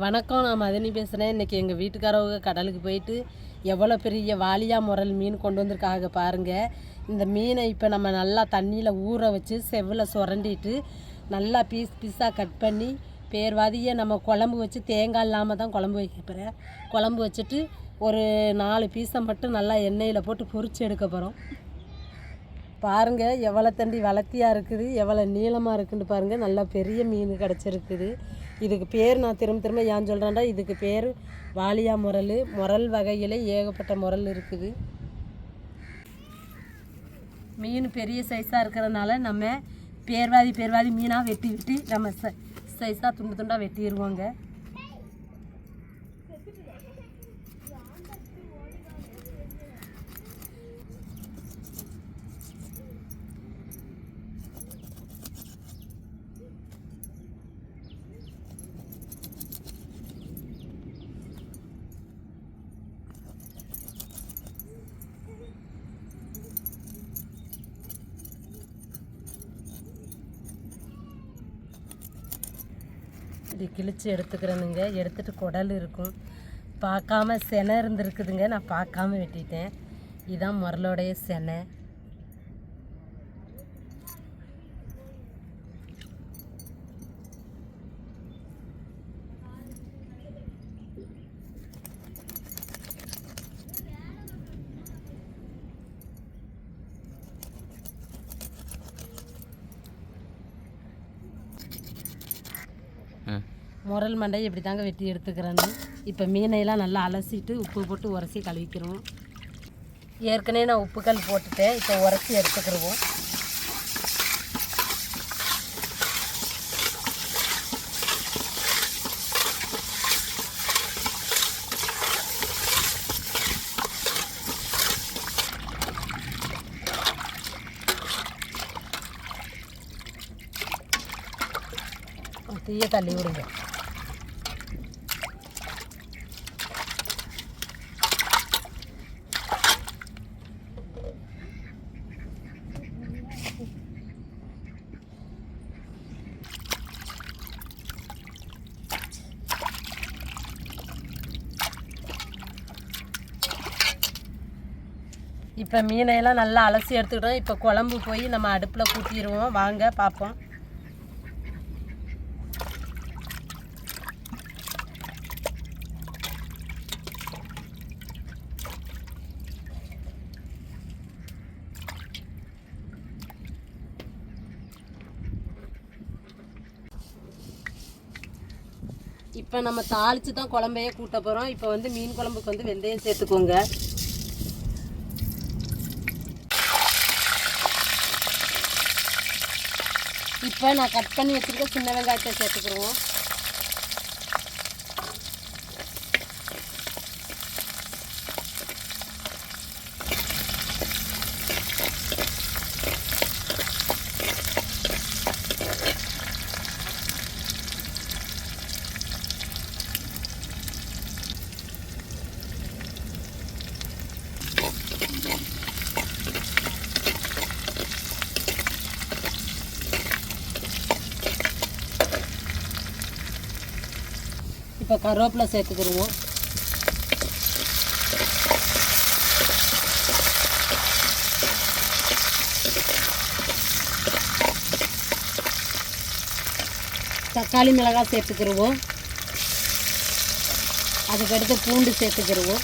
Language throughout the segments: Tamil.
வணக்கம் நான் மதினி பேசுகிறேன் இன்றைக்கி எங்கள் வீட்டுக்காரவங்க கடலுக்கு போயிட்டு எவ்வளோ பெரிய வாலியா முரல் மீன் கொண்டு வந்திருக்காங்க பாருங்கள் இந்த மீனை இப்போ நம்ம நல்லா தண்ணியில் ஊற வச்சு செவ்வில் சுரண்டிட்டு நல்லா பீஸ் பீஸாக கட் பண்ணி பேர்வாதியை நம்ம குழம்பு வச்சு தேங்காய் இல்லாமல் தான் குழம்பு வைக்க போகிறேன் குழம்பு வச்சுட்டு ஒரு நாலு பீஸை மட்டும் நல்லா எண்ணெயில் போட்டு பொறிச்சு எடுக்க போகிறோம் பாருங்கள் எவ்வளோ தண்டி வளர்த்தியாக இருக்குது எவ்வளோ நீளமாக இருக்குன்னு பாருங்கள் நல்லா பெரிய மீன் கிடச்சிருக்குது. இதுக்கு பேர் நான் திரும்ப திரும்ப ஏன் சொல்கிறேன்டா இதுக்கு பேர் வாலியா முரல். முரல் வகையில் ஏகப்பட்ட முரல் இருக்குது. மீன் பெரிய சைஸாக இருக்கிறதுனால நம்ம பேர்வாதி பேர்வாதி மீனாக வெட்டி விட்டு நம்ம ச சைஸாக துண்டு துண்டாக வெட்டிடுவோங்க இப்படி கிழிச்சு எடுத்துக்கிறேனுங்க. எடுத்துகிட்டு குடல் இருக்கும். பார்க்காம செனை இருந்திருக்குதுங்க. நான் பார்க்காம வெட்டிட்டேன். இதுதான் முரலோடைய செனை. முரல் மண்டையை இப்படி தாங்க வெட்டி எடுத்துக்கிறேன்னு. இப்போ மீனையெல்லாம் நல்லா அலசிட்டு உப்பு போட்டு உரசி கழுவிக்கிறோம். ஏற்கனவே நான் உப்புக்கல் போட்டுட்டேன். இப்போ உரசி எடுத்துக்கிடுவோம் தீய தள்ளி விடுங்க இப்போ மீனையெல்லாம் நல்லா அலசி எடுத்துக்கிட்டோம் இப்போ குழம்பு போய் நம்ம அடுப்பில் கூட்டிடுவோம் வாங்க பார்ப்போம் இப்போ நம்ம தாளித்து தான் குழம்பையே கூட்ட போகிறோம் இப்போ வந்து மீன் குழம்புக்கு வந்து வெந்தயம் சேர்த்துக்கோங்க. இப்போ நான் கட் பண்ணி வச்சுருக்க சின்ன வெங்காயத்தை சேர்த்துக்கிடுவோம் கருவேப்பிலை சேர்த்துக்கிடுவோம் தக்காளி மிளகாய் சேர்த்துக்கிடுவோம் அதுக்கடுத்து பூண்டு சேர்த்துக்கிடுவோம்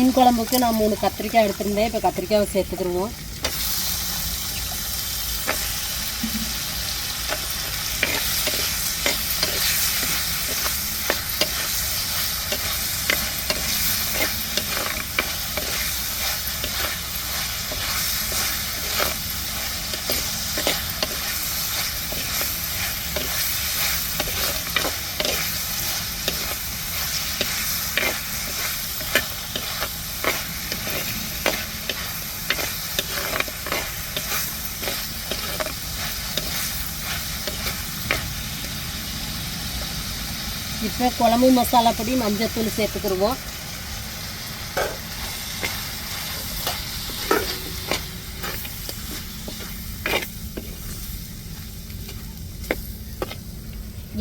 மீன் குழம்புக்கு நான் மூணு கத்திரிக்காய் எடுத்திருந்தேன். இப்போ கத்திரிக்காவை சேர்த்துக்கிடுவோம் இப்போ குழம்பு மசாலா பொடி மஞ்சத்தூள் சேர்த்துக்கிடுவோம்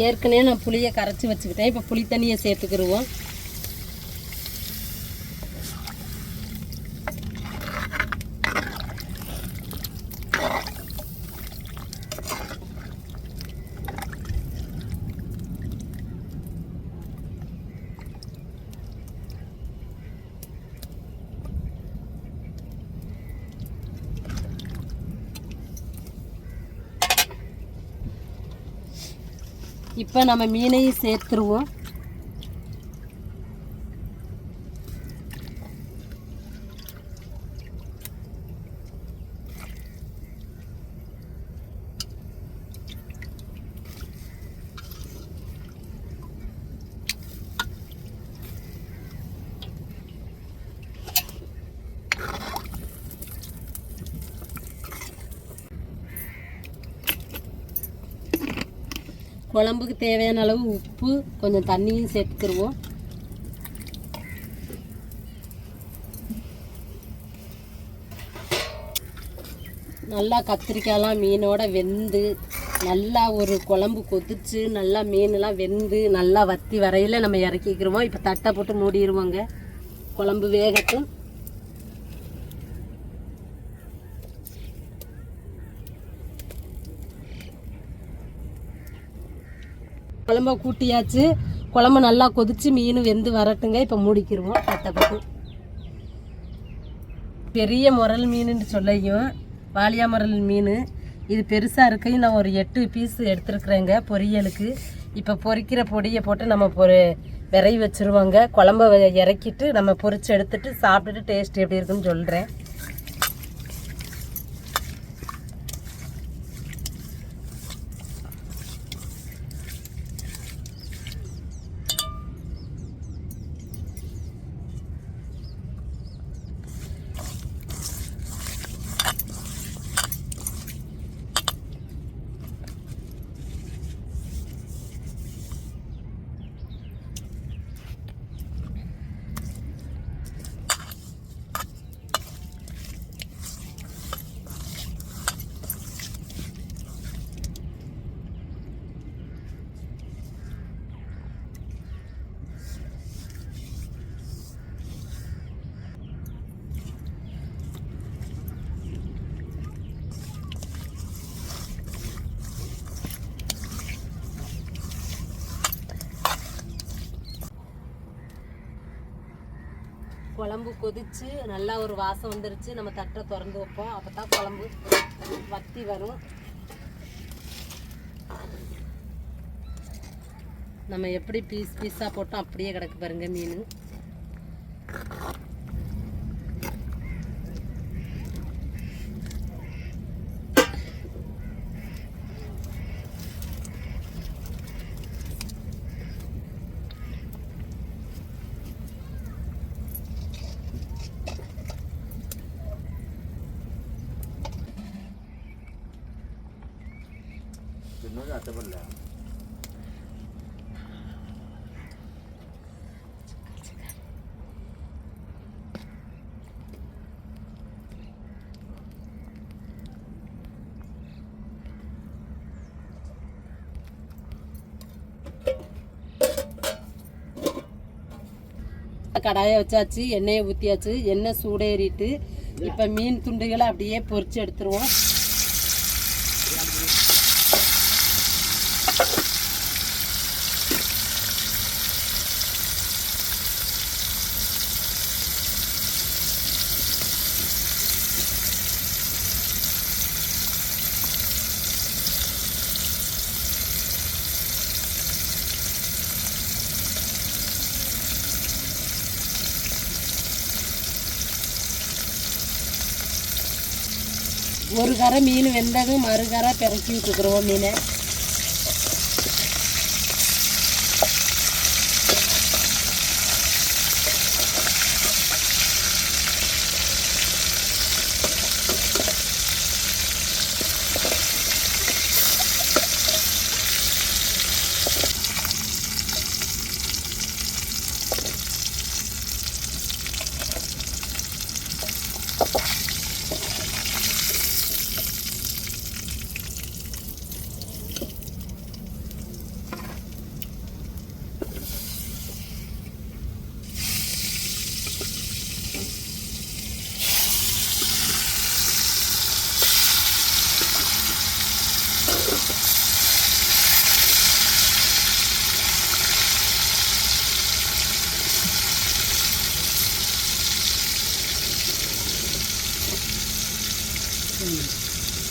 ஏற்கனவே நான் புளியை கரைச்சி வச்சுக்கிட்டேன். இப்போ புளி தண்ணியை சேர்த்துக்கிடுவோம் இப்போ நம்ம மீனையும் சேர்த்துருவோம். குழம்புக்கு தேவையான அளவு உப்பு கொஞ்சம் தண்ணியும் சேர்த்துக்கிடுவோம் நல்லா கத்திரிக்காயெல்லாம் மீனோட வெந்து நல்லா ஒரு குழம்பு கொதிச்சு நல்லா மீனெல்லாம் வெந்து நல்லா வத்தி வரையில் நம்ம இறக்கிக்கிறோம் இப்போ தட்டை போட்டு மூடிடுவோங்க குழம்பு வேகட்டும். குழம்ப கூட்டியாச்சு. குழம்பு நல்லா கொதிச்சு மீன் வெந்து வரட்டுங்க. இப்போ மூடிக்கிருவோம். தட்டப்பட்டு பெரிய முரல் மீனுன்னு சொல்லையும். வாலியா முரல் மீன். இது பெருசாக இருக்கையும் நான் ஒரு எட்டு பீஸ் எடுத்துருக்குறேங்க பொரியலுக்கு. இப்போ பொரிக்கிற பொடியை போட்டு நம்ம பொரி விரைவி வச்சுருவோங்க. குழம்ப இறக்கிட்டு நம்ம பொரிச்சு எடுத்துட்டு சாப்பிட்டுட்டு டேஸ்ட் எப்படி இருக்குன்னு சொல்கிறேன் குழம்பு கொதிச்சு நல்லா ஒரு வாசம் வந்துருச்சு. நம்ம தட்டை திறந்து வைப்போம். அப்போ தான் குழம்பு வத்தி வரும். நம்ம எப்படி பீஸ் பீஸாக போட்டோம் அப்படியே கிடக்கு பாருங்கள் மீன். கடாயை வச்சாச்சு எண்ணெயை ஊற்றியாச்சு எண்ணெய் சூடேறிட்டு இப்போ மீன் துண்டுகளை அப்படியே பொறிச்சு எடுத்துருவோம். ஒரு கரை மீன் வெந்ததும் மறு கரை பிறக்கி விட்டுக்குருவோம் மீனை.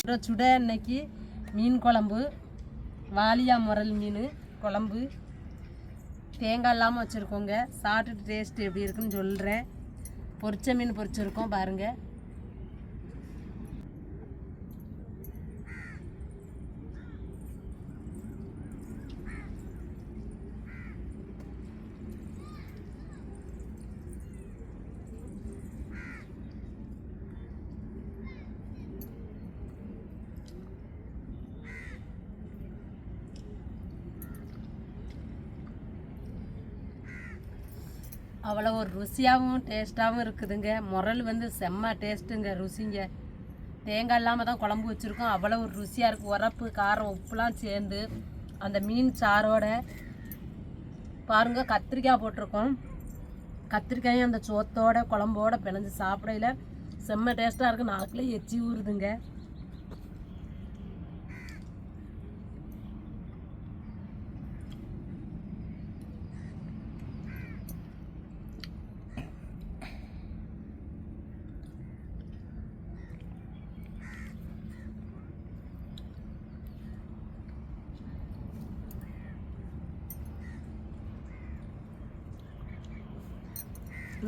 அப்புறம் சுட இன்னைக்கு மீன் குழம்பு வாலியா முரல் மீன் குழம்பு. தேங்காய் இல்லாமல் வச்சுருக்கோங்க. சாப்பிட்டுட்டு டேஸ்ட் எப்படி இருக்குன்னு சொல்கிறேன் பொரிச்ச மீன் பொரிச்சிருக்கோம் பாருங்கள் அவ்வளோ ஒரு ருசியாகவும் டேஸ்ட்டாகவும் இருக்குதுங்க. முரல் வந்து செம்ம டேஸ்ட்டுங்க ருசிங்க. தேங்காய் இல்லாமல் தான் குழம்பு வச்சுருக்கோம். அவ்வளோ ஒரு ருசியாக இருக்குது உரப்பு காரம் உப்புலாம் சேர்ந்து அந்த மீன் சாரோட பாருங்க கத்திரிக்காய் போட்டிருக்கோம். கத்திரிக்காயும் அந்த சோத்தோட குழம்போட பிணைஞ்சு சாப்பிடையில செம்ம டேஸ்ட்டாக இருக்குது நாக்கிலே எச்சி ஊறுதுங்க.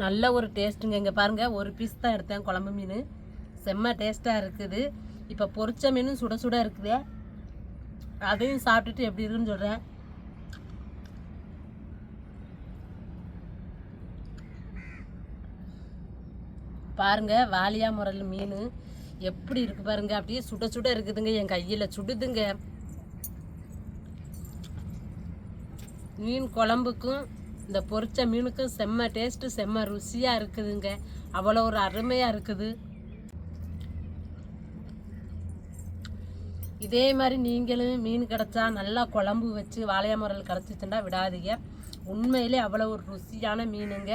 நல்ல ஒரு டேஸ்ட்டுங்க. இங்கே பாருங்கள் ஒரு பீஸ் தான் எடுத்தேன் குழம்பு மீன். செம்ம டேஸ்ட்டாக இருக்குது. இப்போ பொரிச்ச மீனும் சுட சுட இருக்குது. அதையும் சாப்பிட்டுட்டு எப்படி இருக்குன்னு சொல்கிறேன் பாருங்க வாலியா முரல் மீன். எப்படி இருக்கு பாருங்க அப்படியே சுட சுட இருக்குதுங்க. என் கையில் சுடுதுங்க. மீன் குழம்புக்கும் இந்த பொரிச்ச மீனுக்கும் செம்ம டேஸ்ட்டு செம்ம ருசியாக இருக்குதுங்க. அவ்வளோ ஒரு அருமையாக இருக்குது. இதே மாதிரி நீங்களும் மீன் கிடச்சா நல்லா குழம்பு வச்சு வாழையா முரல் கிடச்சிச்சுன்னா விடாதீங்க. உண்மையிலே அவ்வளோ ஒரு ருசியான மீனுங்க.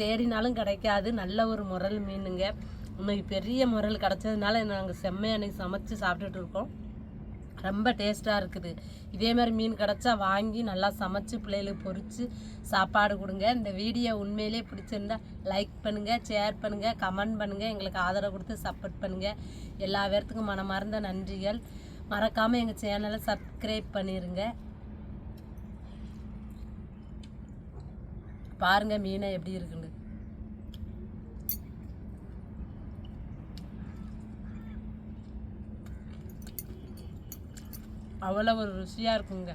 தேடினாலும் கிடைக்காது. நல்ல ஒரு முரல் மீனுங்க. இன்னைக்கு பெரிய முரல் கிடச்சதுனால நாங்கள் செம்மையாக அன்னைக்கு சமைச்சு சாப்பிட்டுட்டு இருக்கோம். ரொம்ப டேஸ்ட்டாக இருக்குது. இதே மாதிரி மீன் கிடச்சா வாங்கி நல்லா சமைச்சு பிள்ளைகளுக்கு பொறிச்சு சாப்பாடு கொடுங்க. இந்த வீடியோ உண்மையிலே பிடிச்சிருந்தா லைக் பண்ணுங்கள் ஷேர் பண்ணுங்கள் கமெண்ட் பண்ணுங்கள் எங்களுக்கு ஆதரவு கொடுத்து சப்போர்ட் பண்ணுங்கள் எல்லா பேர்த்துக்கும் மனமார்ந்த நன்றிகள். மறக்காமல் எங்கள் சேனலை சப்ஸ்கிரைப் பண்ணிடுங்க பாருங்கள் மீனை எப்படி இருக்குன்னு. அவ்வளோ ஒரு ருசியாக இருக்குங்க.